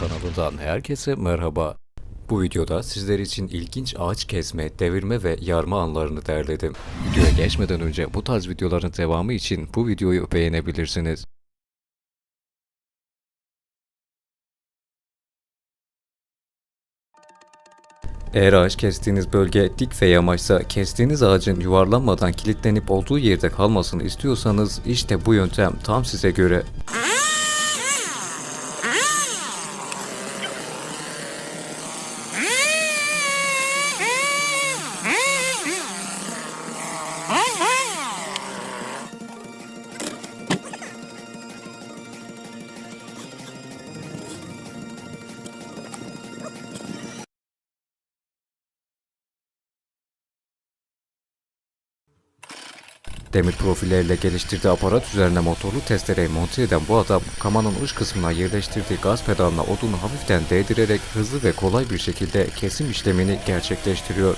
kanalından herkese merhaba. Bu videoda sizler için ilginç ağaç kesme, devirme ve yarma anlarını derledim. Videoya geçmeden önce bu tarz videoların devamı için bu videoyu beğenebilirsiniz. Eğer ağaç kestiğiniz bölge dik ve yamaçsa kestiğiniz ağacın yuvarlanmadan kilitlenip olduğu yerde kalmasını istiyorsanız işte bu yöntem tam size göre. Demir profillerle geliştirdiği aparat üzerine motorlu testereyi monte eden bu adam kamanın uç kısmına yerleştirdiği gaz pedalına odunu hafiften değdirerek hızlı ve kolay bir şekilde kesim işlemini gerçekleştiriyor.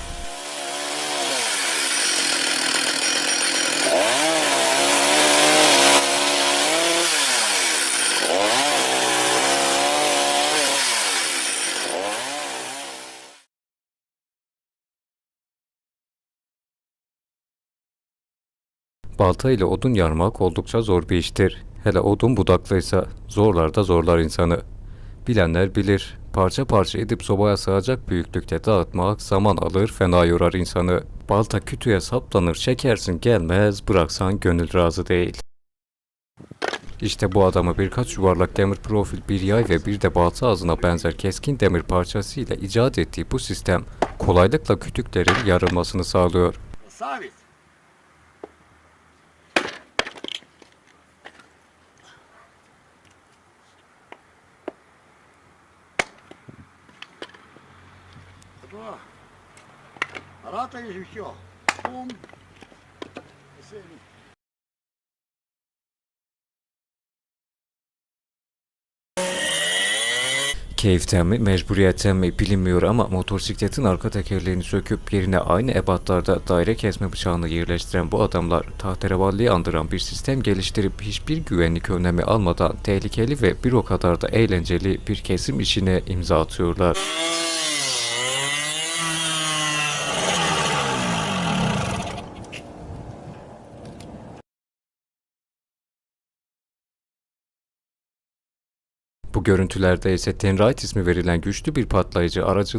Balta ile odun yarmak oldukça zor bir iştir. Hele odun budaklıysa zorlar da zorlar insanı. Bilenler bilir. Parça parça edip sobaya sığacak büyüklükte dağıtmak zaman alır fena yorar insanı. Balta kütüğe saplanır çekersin gelmez bıraksan gönül razı değil. İşte bu adamı birkaç yuvarlak demir profil bir yay ve bir de balta ağzına benzer keskin demir parçasıyla icat ettiği bu sistem kolaylıkla kütüklerin yarılmasını sağlıyor. Sabit. Готово. Ратаешь и все. Бум. И сели. Keyiften mi, mecburiyetten mi bilinmiyor ama motosikletin arka tekerleğini söküp yerine aynı ebatlarda daire kesme bıçağını yerleştiren bu adamlar tahterevalliyi andıran bir sistem geliştirip hiçbir güvenlik önlemi almadan tehlikeli ve bir o kadar da eğlenceli bir kesim işine imza atıyorlar. Bu görüntülerde ise Tenrite ismi verilen güçlü bir patlayıcı aracın